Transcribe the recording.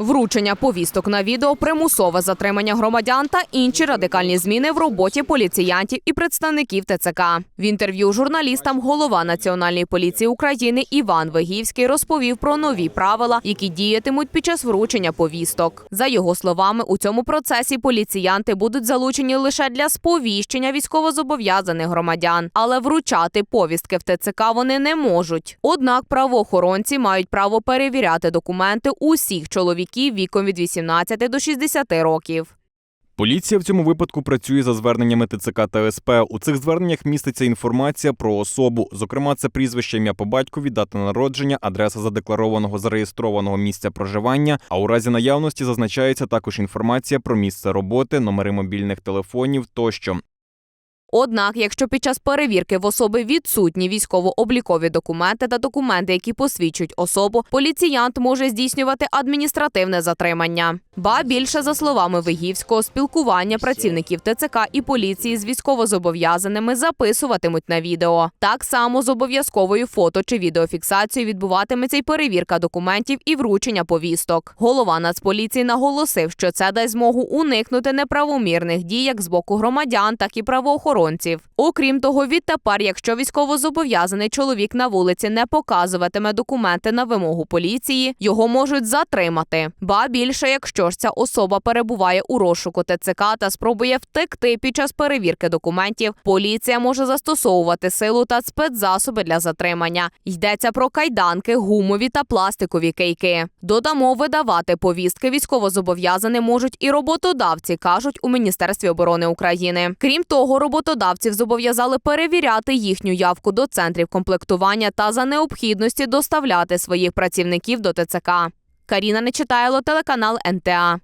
Вручення повісток на відео, примусове затримання громадян та інші радикальні зміни в роботі поліціянтів і представників ТЦК. В інтерв'ю журналістам голова Національної поліції України Іван Вигівський розповів про нові правила, які діятимуть під час вручення повісток. За його словами, у цьому процесі поліціянти будуть залучені лише для сповіщення військовозобов'язаних громадян, але вручати повістки в ТЦК вони не можуть. Однак правоохоронці мають право перевіряти документи усіх чоловіків віком від 18 до 60 років. Поліція в цьому випадку працює за зверненнями ТЦК та СП. У цих зверненнях міститься інформація про особу. Зокрема, це прізвище, ім'я по батькові, дата народження, адреса задекларованого зареєстрованого місця проживання. А у разі наявності зазначається також інформація про місце роботи, номери мобільних телефонів тощо. Однак, якщо під час перевірки в особи відсутні військово-облікові документи та документи, які посвідчують особу, поліціянт може здійснювати адміністративне затримання. Ба більше за словами Вигівського, спілкування працівників ТЦК і поліції з військовозобов'язаними записуватимуть на відео. Так само з обов'язковою фото чи відеофіксацією відбуватиметься й перевірка документів і вручення повісток. Голова Нацполіції наголосив, що це дасть змогу уникнути неправомірних дій як з боку громадян, так і правоохоронців. Окрім того, відтепер, якщо військовозобов'язаний чоловік на вулиці не показуватиме документи на вимогу поліції, його можуть затримати. Ба більше, якщо ж ця особа перебуває у розшуку ТЦК та спробує втекти під час перевірки документів, поліція може застосовувати силу та спецзасоби для затримання. Йдеться про кайданки, гумові та пластикові кейки. Додамо, видавати повістки військовозобов'язаним можуть і роботодавці, кажуть у Міністерстві оборони України. Крім того, роботодавців зобов'язали перевіряти їхню явку до центрів комплектування та за необхідності доставляти своїх працівників до ТЦК. Каріна Нечитайло, телеканал НТА.